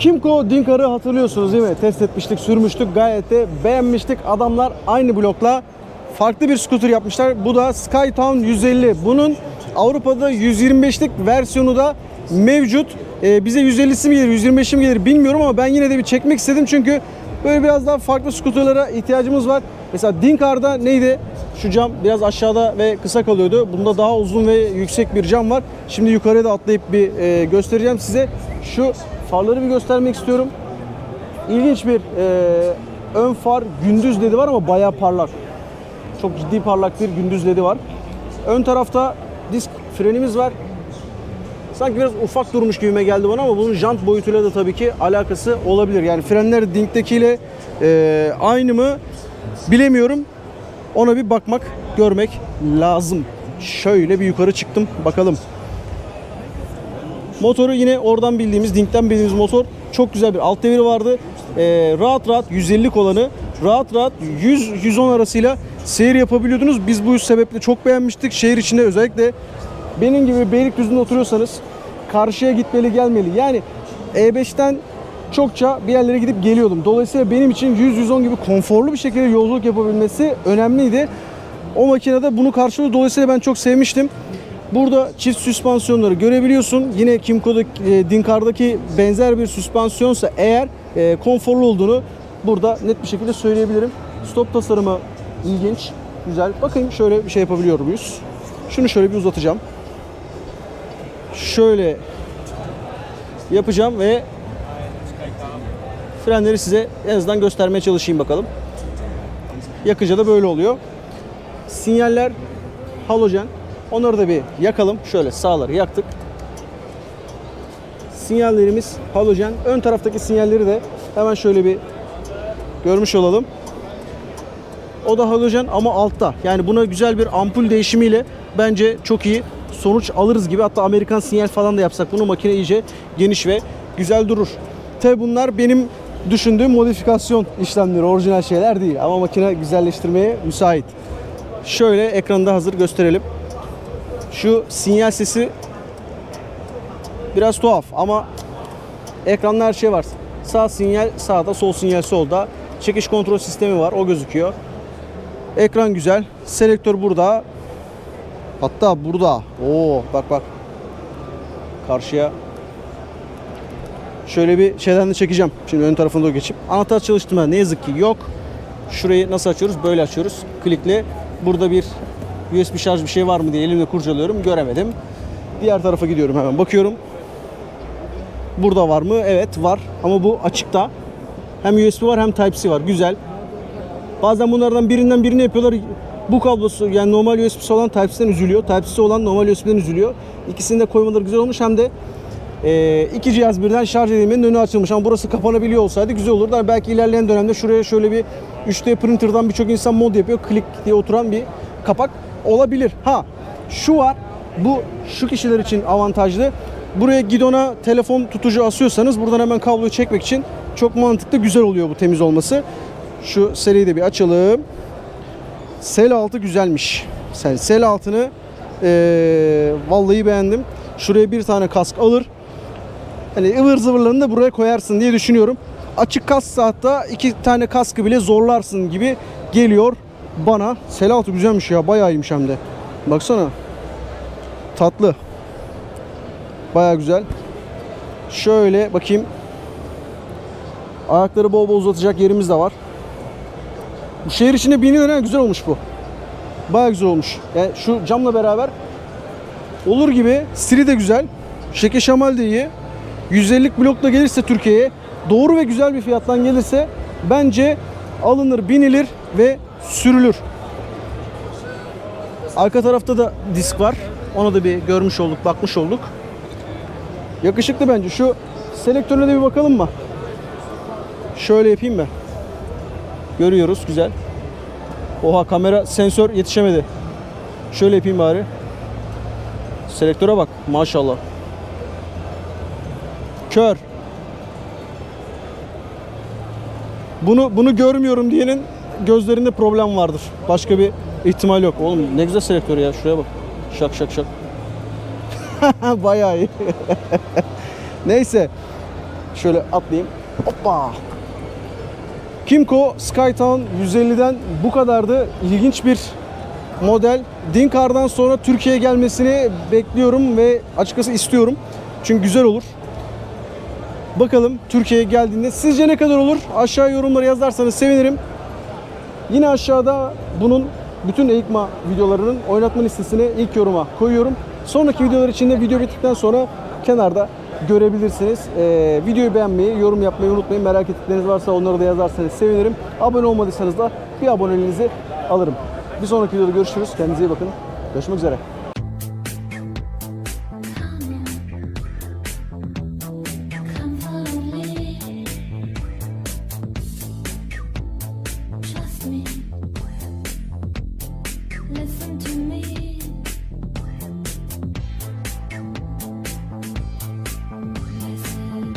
Kimco Dinkar'ı hatırlıyorsunuz değil mi? Test etmiştik, sürmüştük. Gayet de beğenmiştik. Adamlar aynı blokla farklı bir scooter yapmışlar. Bu da Skytown 150. Bunun Avrupa'da 125'lik versiyonu da mevcut. Ee, bize 150'si mi gelir, 125'i mi gelir bilmiyorum ama ben yine de bir çekmek istedim çünkü böyle biraz daha farklı scooterlara ihtiyacımız var. Mesela Dinkar'da neydi? Şu cam biraz aşağıda ve kısa kalıyordu. Bunda daha uzun ve yüksek bir cam var. Şimdi yukarıya da atlayıp bir e, göstereceğim size. Şu farları bir göstermek istiyorum. İlginç bir e, ön far gündüz ledi var ama bayağı parlar. Çok ciddi parlak bir gündüz ledi var. Ön tarafta disk frenimiz var. Sanki biraz ufak durmuş gibime geldi bana ama bunun jant boyutuyla da tabii ki alakası olabilir. Yani frenler Dink'tekiyle e, aynı mı bilemiyorum. Ona bir bakmak, görmek lazım. Şöyle bir yukarı çıktım. Bakalım. Motoru yine oradan bildiğimiz, Dink'ten bildiğimiz motor. Çok güzel bir alt deviri vardı. Ee, rahat rahat 150 olanı rahat rahat 100-110 arasıyla seyir yapabiliyordunuz. Biz bu sebeple çok beğenmiştik. Şehir içinde özellikle benim gibi Beylikdüzü'nde oturuyorsanız karşıya gitmeli gelmeli. Yani E5'ten çokça bir yerlere gidip geliyordum. Dolayısıyla benim için 100-110 gibi konforlu bir şekilde yolculuk yapabilmesi önemliydi. O makinede bunu karşılıyor. Dolayısıyla ben çok sevmiştim. Burada çift süspansiyonları görebiliyorsun. Yine Kimco'daki, e, Dinkar'daki benzer bir süspansiyonsa eğer e, konforlu olduğunu burada net bir şekilde söyleyebilirim. Stop tasarımı ilginç, güzel. Bakayım şöyle bir şey yapabiliyor muyuz? Şunu şöyle bir uzatacağım. Şöyle yapacağım ve frenleri size en azından göstermeye çalışayım bakalım. Yakınca da böyle oluyor. Sinyaller halojen. Onları da bir yakalım. Şöyle sağları yaktık. Sinyallerimiz halojen. Ön taraftaki sinyalleri de hemen şöyle bir görmüş olalım. O da halojen ama altta. Yani buna güzel bir ampul değişimiyle bence çok iyi sonuç alırız gibi. Hatta Amerikan sinyal falan da yapsak bunu makine iyice geniş ve güzel durur. Tabi bunlar benim düşündüğüm modifikasyon işlemleri, orijinal şeyler değil. Ama makine güzelleştirmeye müsait. Şöyle ekranda hazır gösterelim. Şu sinyal sesi biraz tuhaf ama ekranda her şey var. Sağ sinyal sağda, sol sinyal solda. Çekiş kontrol sistemi var, o gözüküyor. Ekran güzel. Selektör burada. Hatta burada. Oo bak bak. Karşıya şöyle bir şeyden de çekeceğim. Şimdi ön tarafına doğru geçip. Anahtar çalıştırma ne yazık ki yok. Şurayı nasıl açıyoruz? Böyle açıyoruz. Klikle. Burada bir USB şarj bir şey var mı diye elimle kurcalıyorum. Göremedim. Diğer tarafa gidiyorum hemen. Bakıyorum. Burada var mı? Evet var. Ama bu açıkta. Hem USB var hem Type-C var. Güzel. Bazen bunlardan birinden birini yapıyorlar. Bu kablosu yani normal USB'si olan Type-C'den üzülüyor. Type-C olan normal USB'den üzülüyor. İkisini de koymaları güzel olmuş. Hem de e, iki cihaz birden şarj edilmenin önü açılmış. Ama burası kapanabiliyor olsaydı güzel olurdu. Yani belki ilerleyen dönemde şuraya şöyle bir 3D printer'dan birçok insan mod yapıyor. Klik diye oturan bir kapak olabilir. Ha şu var. Bu şu kişiler için avantajlı. Buraya gidona telefon tutucu asıyorsanız buradan hemen kabloyu çekmek için çok mantıklı güzel oluyor bu temiz olması. Şu seriyi de bir açalım. Sel altı güzelmiş. Sel, sel altını eee, vallahi beğendim. Şuraya bir tane kask alır. Hani ıvır zıvırlarını da buraya koyarsın diye düşünüyorum. Açık kask hatta iki tane kaskı bile zorlarsın gibi geliyor bana. Sel altı güzelmiş ya. Bayağı iyiymiş hem de. Baksana. Tatlı. Bayağı güzel. Şöyle bakayım. Ayakları bol bol uzatacak yerimiz de var. Bu şehir içinde biniyor ha güzel olmuş bu. Baya güzel olmuş. Yani şu camla beraber olur gibi stili de güzel. Şeke şamal de iyi. 150'lik blokla gelirse Türkiye'ye doğru ve güzel bir fiyattan gelirse bence alınır, binilir ve sürülür. Arka tarafta da disk var. Onu da bir görmüş olduk, bakmış olduk. Yakışıklı bence. Şu selektörüne de bir bakalım mı? Şöyle yapayım mı? Görüyoruz güzel. Oha kamera sensör yetişemedi. Şöyle yapayım bari. Selektöre bak maşallah. Kör. Bunu bunu görmüyorum diyenin gözlerinde problem vardır. Başka bir ihtimal yok. Oğlum ne güzel selektör ya. Şuraya bak. Şak şak şak. Bayağı iyi. Neyse. Şöyle atlayayım. Hoppa. Kimco Skytown 150'den bu kadardı. İlginç bir model. Dinkar'dan sonra Türkiye'ye gelmesini bekliyorum ve açıkçası istiyorum. Çünkü güzel olur. Bakalım Türkiye'ye geldiğinde sizce ne kadar olur? Aşağı yorumlara yazarsanız sevinirim. Yine aşağıda bunun bütün EICMA videolarının oynatma listesini ilk yoruma koyuyorum. Sonraki videolar için de video bittikten sonra kenarda görebilirsiniz. Ee, videoyu beğenmeyi, yorum yapmayı unutmayın. Merak ettikleriniz varsa onları da yazarsanız sevinirim. Abone olmadıysanız da bir aboneliğinizi alırım. Bir sonraki videoda görüşürüz. Kendinize iyi bakın. Görüşmek üzere.